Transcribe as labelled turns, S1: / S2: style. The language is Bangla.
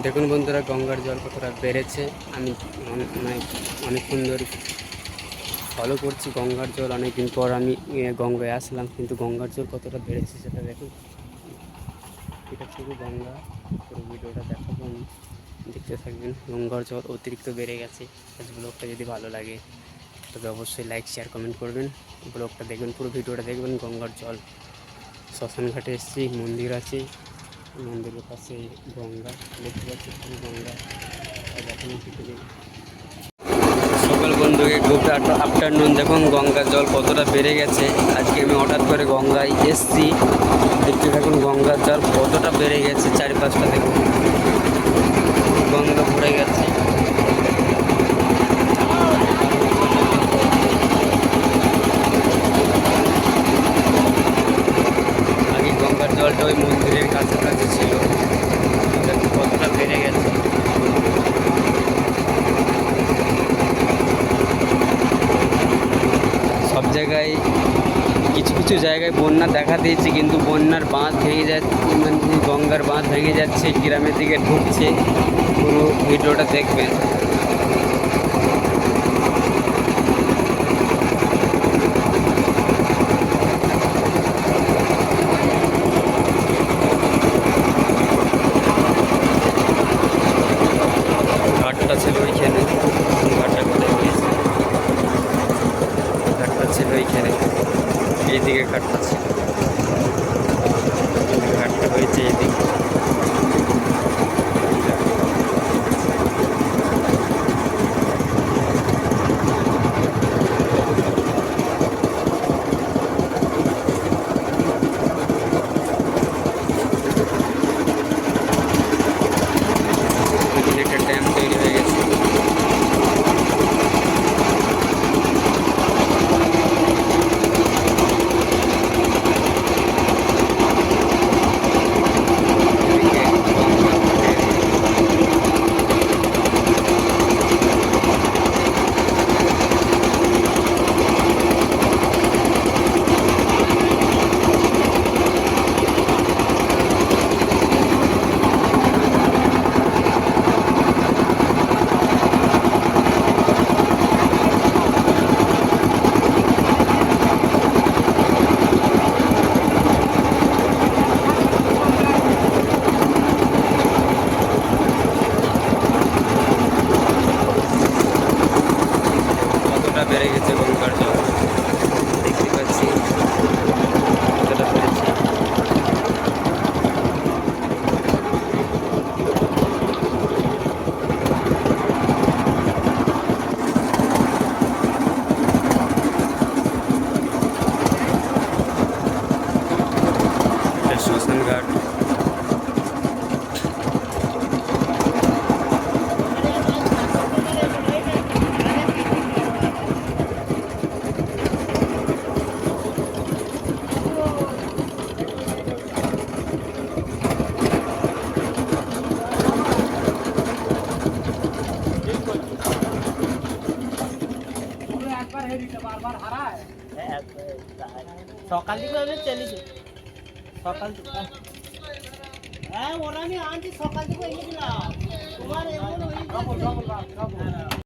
S1: দেখুন বন্ধুরা, গঙ্গার জল কতটা বেড়েছে। আমি অনেক অনেক অনেকক্ষণ ধরে ফলো করছি গঙ্গার জল। অনেকদিন পর আমি গঙ্গায় আসলাম, কিন্তু গঙ্গার জল কতটা বেড়েছে সেটা দেখুন। এটা শুধু গঙ্গা, পুরো ভিডিওটা দেখাবো আমি। দেখতে থাকবেন, গঙ্গার জল অতিরিক্ত বেড়ে গেছে। ব্লগটা যদি ভালো লাগে, তবে অবশ্যই লাইক শেয়ার কমেন্ট করবেন। ব্লগটা দেখবেন, পুরো ভিডিওটা দেখবেন। গঙ্গার জল শ্মশান ঘাটে এসেছি, মন্দির আছে। মন্দিরের পাশে গঙ্গা, দেখতে পাচ্ছি পুরো গঙ্গা। দেখুন নেই। সকল বন্ধুকে গুড আফটারনুন। দেখুন, গঙ্গার জল কতটা বেড়ে গেছে। আজকে আমি হঠাৎ করে গঙ্গায় এসছি। দেখতে থাকুন, গঙ্গার জল কতটা বেড়ে গেছে চারিপাশটা দেখুন। গঙ্গা ভরে গেছে। জলটা ওই মন্দিরের কাছাকাছি ছিল। কতটা বেড়ে গেছে? সব জায়গায়, কিছু কিছু জায়গায় বন্যা দেখা দিয়েছে, কিন্তু বন্যার বাঁধ ভেঙে যাচ্ছে মানে গঙ্গার বাঁধ ভেঙে যাচ্ছে, গ্রামের দিকে ঢুকছে। পুরো ভিডিওটা দেখবেন।
S2: সকাল থেকে আমি চলেছি সকাল হ্যাঁ ওরা আমি আনছি সকাল থেকে তোমার এমন